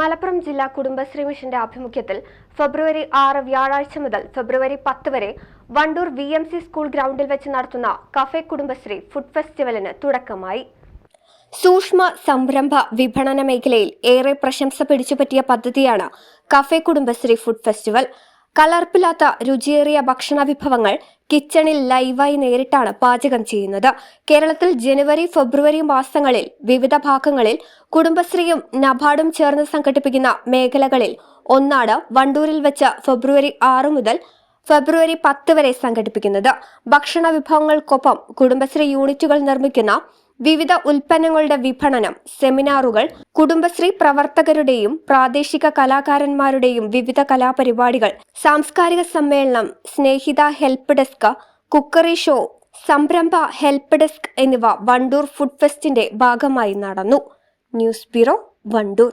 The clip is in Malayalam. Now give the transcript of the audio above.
Malappuram ജില്ലാ കുടുംബശ്രീ മിഷന്റെ ആഭിമുഖ്യത്തിൽ ഫെബ്രുവരി ആറ് വ്യാഴാഴ്ച മുതൽ ഫെബ്രുവരി പത്ത് വരെ Wandoor V M C school ഗ്രൗണ്ടിൽ വെച്ച് നടത്തുന്ന കഫേ കുടുംബശ്രീ ഫുഡ് ഫെസ്റ്റിവലിന് തുടക്കമായി. സൂക്ഷ്മ സംരംഭ വിപണന മേഖലയിൽ ഏറെ പ്രശംസ പിടിച്ചുപറ്റിയ പദ്ധതിയാണ് കഫേ കുടുംബശ്രീ ഫുഡ് ഫെസ്റ്റിവൽ. കലർപ്പില്ലാത്ത രുചിയേറിയ ഭക്ഷണ വിഭവങ്ങൾ കിച്ചണിൽ ലൈവായി നേരിട്ടാണ് പാചകം ചെയ്യുന്നത്. കേരളത്തിൽ ജനുവരി ഫെബ്രുവരി മാസങ്ങളിൽ വിവിധ ഭാഗങ്ങളിൽ കുടുംബശ്രീയും നബാർഡും ചേർന്ന് സംഘടിപ്പിക്കുന്ന മേഖലകളിൽ ഒന്നാണ് വണ്ടൂരിൽ വെച്ച് ഫെബ്രുവരി ആറ് മുതൽ ഫെബ്രുവരി പത്ത് വരെ സംഘടിപ്പിക്കുന്നത്. ഭക്ഷണ വിഭവങ്ങൾക്കൊപ്പം കുടുംബശ്രീ യൂണിറ്റുകൾ നിർമ്മിക്കുന്ന വിവിധ ഉൽപ്പന്നങ്ങളുടെ വിപണനം സെമിനാറുകൾ കുടുംബശ്രീ പ്രവർത്തകരുടെയും പ്രാദേശിക കലാകാരന്മാരുടെയും വിവിധ കലാപരിപാടികൾ സാംസ്കാരിക സമ്മേളനം Snehitha help desk cookery show സംരംഭ help desk എന്നിവ വണ്ടൂർ ഫുഡ് ഫെസ്റ്റിന്റെ ഭാഗമായി നടന്നു. News bureau Wandoor.